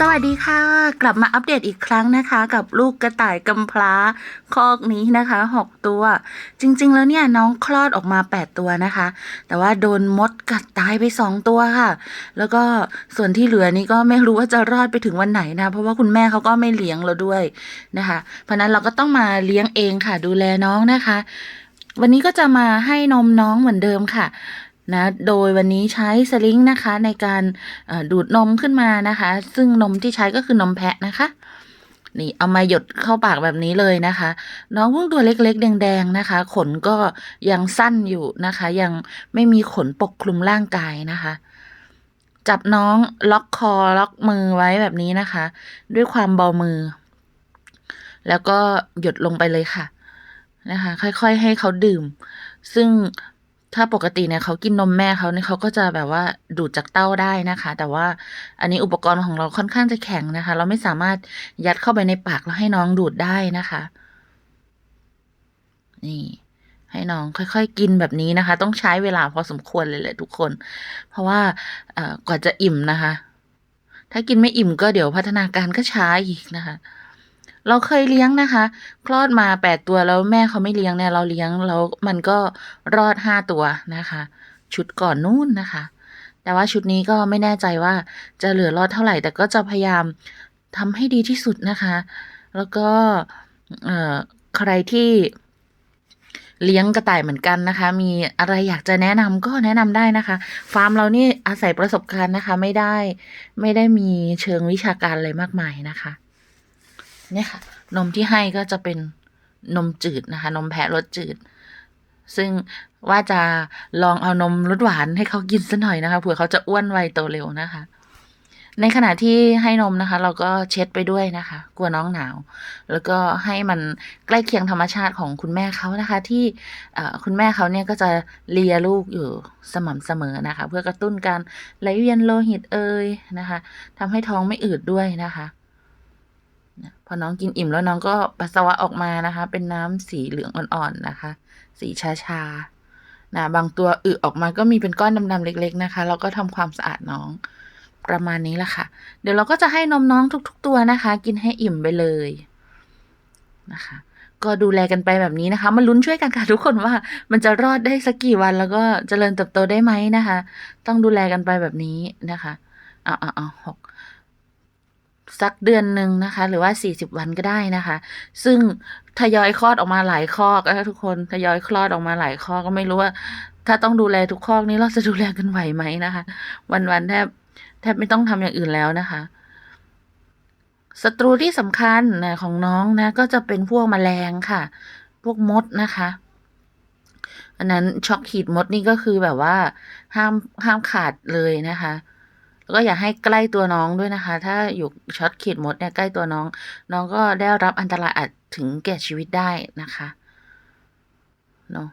สวัสดีค่ะ กลับมาอัปเดตอีกครั้งนะคะ กับลูกกระต่ายกำพร้าคอกนี้นะคะหกตัว จริง ๆ แล้วเนี่ยน้องคลอดออกมา 8 ตัวนะคะ แต่ว่าโดนมดกัดตายไป 2 ตัวค่ะ แล้วก็ส่วนที่เหลือนี้ก็ไม่รู้ว่าจะรอดไปถึงวันไหนนะ เพราะว่าคุณแม่เขาก็ไม่เลี้ยงเราด้วยนะคะ เพราะนั้นเราก็ต้องมาเลี้ยงเองค่ะ ดูแลน้องนะคะวันนี้ก็จะมาให้นมน้องเหมือนเดิมค่ะ นะ โดยวันนี้ใช้สลิงนะคะในการดูดนมขึ้นมานะคะ ซึ่งนมที่ใช้ก็คือนมแพะนะคะ นี่เอามาหยดเข้าปากแบบนี้เลยนะคะ น้องเพิ่งตัวเล็กๆ แดง ๆ นะคะ ขนก็ยังสั้นอยู่นะคะ ยังไม่มีขนปกคลุมร่างกายนะคะจับน้องล็อกคอล็อกมือไว้แบบนี้นะคะ ด้วยความเบามือ แล้วก็หยดลงไปเลยค่ะนะคะ ค่อยๆให้เขาดื่ม ซึ่ง ถ้าปกติเนี่ยเขากินนมแม่เขาเนี่ยเขาก็จะแบบว่าดูดจากเต้าได้นะคะ แต่ว่าอันนี้อุปกรณ์ของเราค่อนข้างจะแข็งนะคะ เราไม่สามารถยัดเข้าไปในปากแล้วให้น้องดูดได้นะคะ นี่ให้น้องค่อยๆ กินแบบนี้นะคะ ต้องใช้เวลาพอสมควรเลยแหละทุกคน เพราะว่าเอ่อกว่าจะอิ่มนะคะ ถ้ากินไม่อิ่มก็เดี๋ยวพัฒนาการก็ช้าอีกนะคะ เราเคยเลี้ยงนะคะ คลอดมาแปดตัวแล้วแม่เขาไม่เลี้ยงเนี่ยเราเลี้ยงแล้วมันก็รอดห้าตัวนะคะ ชุดก่อนนู่นนะคะ แต่ว่าชุดนี้ก็ไม่แน่ใจว่าจะเหลือรอดเท่าไหร่ แต่ก็จะพยายามทำให้ดีที่สุดนะคะ แล้วก็ใครที่เลี้ยงกระต่ายเหมือนกันนะคะ มีอะไรอยากจะแนะนำก็แนะนำได้นะคะ ฟาร์มเรานี่อาศัยประสบการณ์นะคะ ไม่ได้ไม่ได้มีเชิงวิชาการอะไรมากมายนะคะ เนี่ยค่ะ นมที่ให้ก็จะเป็นนมจืดนะคะ นมแพะรสจืด ซึ่งว่าจะลองเอานมรสหวานให้เขากินสัหน่อยนะคะเผื่อเขาจะอ้วนไวโตเร็วนะคะ ในขณะที่ให้นมนะคะ เราก็เช็ดไปด้วยนะคะ กลัวน้องหนาว แล้วก็ให้มันใกล้เคียงธรรมชาติของคุณแม่เขานะคะ ที่คุณแม่เขาเนี่ยก็จะเลียลูกอยู่สม่ำเสมอนะคะ เพื่อกระตุ้นการไหลเวียนโลหิตเอ่ยนะคะทำให้ท้องไม่อืดด้วยนะคะ นะพอน้องกินอิ่มแล้วน้องก็ปัสสาวะออกมานะคะ เป็นน้ำสีเหลืองอ่อนๆนะคะ สีชาๆนะบางตัวอึออกมาก็มีเป็นก้อนดำๆเล็ก ๆ นะคะ เราก็ทำความสะอาดน้องประมาณนี้ละค่ะ เดี๋ยวเราก็จะให้นมน้องทุก ๆ ตัวนะคะ กินให้อิ่มไปเลยนะคะ ก็ดูแลกันไปแบบนี้นะคะ มาลุ้นช่วยกันค่ะทุกคนว่า มันจะรอดได้สักกี่วันแล้วก็เจริญเติบโตได้ไหมนะคะ ต้องดูแลกันไปแบบนี้นะคะ เอาเอาเอาหก สักเดือนหนึ่งนะคะ หรือว่าสี่สิบวันก็ได้นะคะ ซึ่งทยอยคลอดออกมาหลายคอกนะคะทุกคนทยอยคลอดออกมาหลายคอกก็ไม่รู้ว่า ถ้าต้องดูแลทุกคอกนี้เราจะดูแลกันไหวไหมนะคะ วันๆแทบแทบไม่ต้องทำอย่างอื่นแล้วนะคะศัตรูที่สำคัญนะของน้องนะ ก็จะเป็นพวกแมลงค่ะ พวกมดนะคะอันนั้นช็อกหีดมดนี่ก็คือแบบว่าห้ามห้ามขาดเลยนะคะ แล้วก็อย่าให้ใกล้ตัวน้องด้วยนะคะ ถ้าอยู่ช็อตขีดมดเนี่ยใกล้ตัวน้อง น้องก็ได้รับอันตรายอาจถึงแก่ชีวิตได้นะคะเนาะ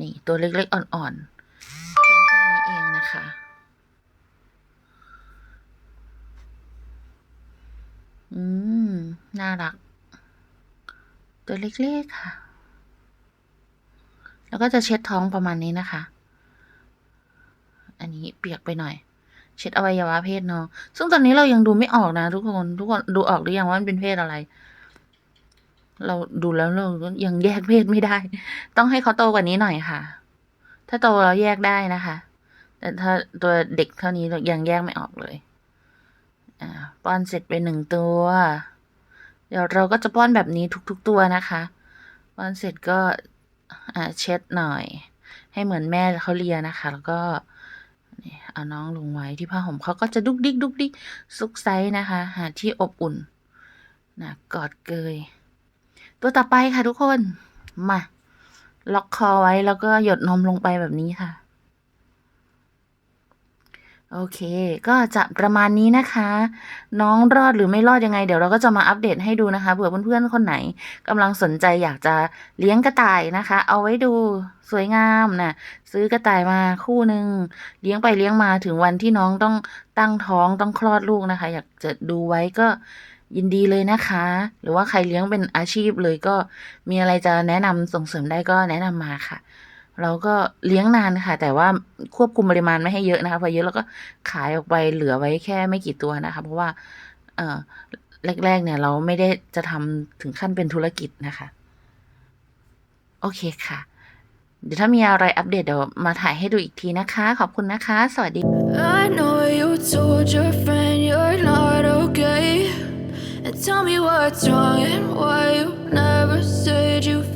นี่ตัวเล็กๆอ่อนๆเพียงแค่นี้เองนะคะอืม น่ารัก ตัวเล็กๆค่ะ แล้วก็จะเช็ดท้องประมาณนี้นะคะ อันนี้เปียกไปหน่อย เช็ดอวัยวะเพศน้อง ซึ่งตอนนี้เรายังดูไม่ออกนะ ทุกคน ทุกคนดูออกหรือยังว่ามันเป็นเพศอะไร เราดูแล้วเรายังแยกเพศไม่ได้ ต้องให้เขาโตกว่านี้หน่อยค่ะ ถ้าโตแล้วแยกได้นะคะ แต่ถ้าตัวเด็กเท่านี้เรายังแยกไม่ออกเลย อ่า ป้อนเสร็จไปหนึ่งตัว เดี๋ยวเราก็จะป้อนแบบนี้ทุก ๆ ตัวนะคะ ป้อนเสร็จก็ อ่า เช็ดหน่อย ให้เหมือนแม่เขาเลียนะคะ แล้วก็ เอาน้องลงไว้ที่ผ้าห่มเขาก็จะดุกดิกดุกดิกซุกไซนะคะ หาที่อบอุ่นนะกอดเกย ตัวต่อไปค่ะทุกคน มา ล็อกคอไว้แล้วก็หยดนมลงไปแบบนี้ค่ะ โอเค ก็จะประมาณนี้นะคะ น้องรอดหรือไม่รอดยังไง เดี๋ยวเราก็จะมาอัปเดตให้ดูนะคะเผื่อเพื่อนๆคนไหนกำลังสนใจอยากจะเลี้ยงกระต่ายนะคะ เอาไว้ดูสวยงามนะซื้อกระต่ายมาคู่หนึ่งเลี้ยงไปเลี้ยงมาถึงวันที่น้องต้องตั้งท้องต้องคลอดลูกนะคะ อยากจะดูไว้ก็ยินดีเลยนะคะ หรือว่าใครเลี้ยงเป็นอาชีพเลยก็มีอะไรจะแนะนำส่งเสริมได้ก็แนะนำมาค่ะ เราก็เลี้ยงนานค่ะ แต่ว่าควบคุมปริมาณไม่ให้เยอะนะคะพอเยอะแล้วก็ขายออกไปเหลือไว้แค่ไม่กี่ตัวนะคะ เพราะว่า เออแรก ๆ เนี่ยเราไม่ได้จะทำถึงขั้นเป็นธุรกิจนะคะ โอเคค่ะ เดี๋ยวถ้ามีอะไรอัปเดตเดี๋ยวมาถ่ายให้ดูอีกทีนะคะ ขอบคุณนะคะ สวัสดี I know you told your friend you're not okay. And tell me what's wrong and why you never said you.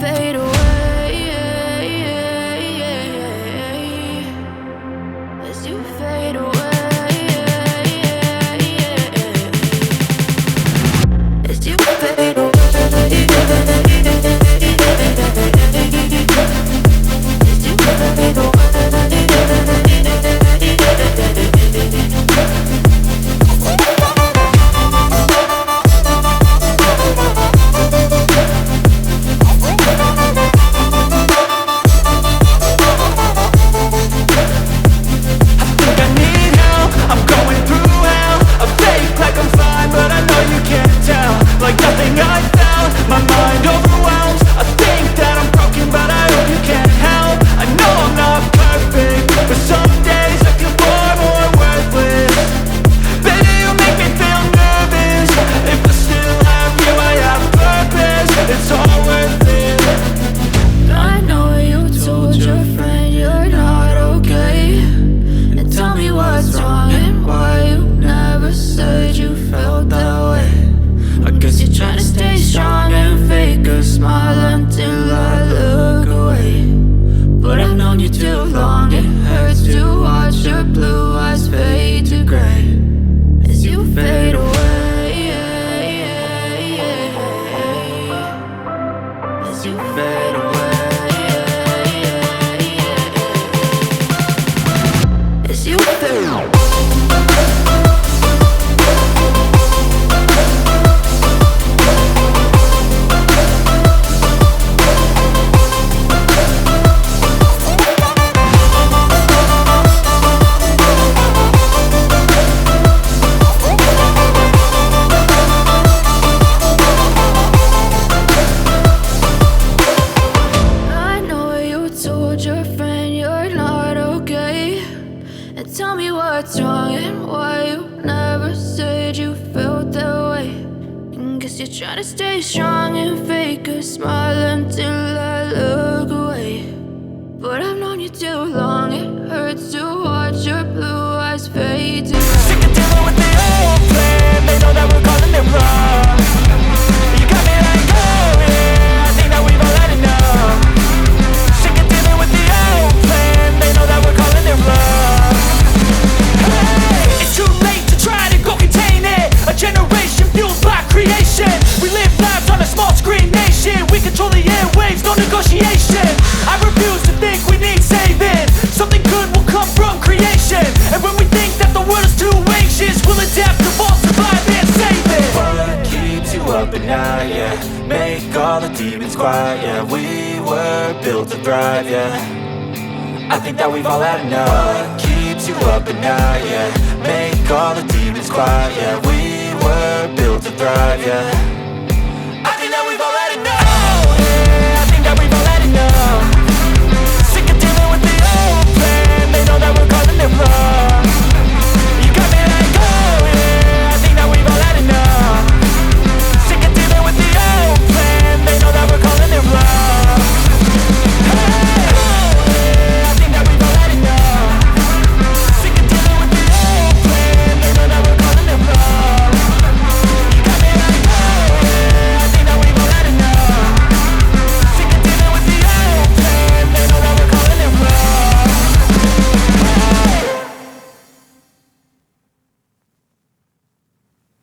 fade away. You're trying to stay strong and fake a smile until I look away. But I've known you too long, it hurts to watch your blue eyes fade to world's too anxious. We'll adapt, evolve, survive, and save it. What keeps you up at night, yeah. Make all the demons quiet, yeah. We were built to thrive, yeah. I think that we've all had enough. What keeps you up at night, yeah. Make all the demons quiet, yeah. We were built to thrive, yeah.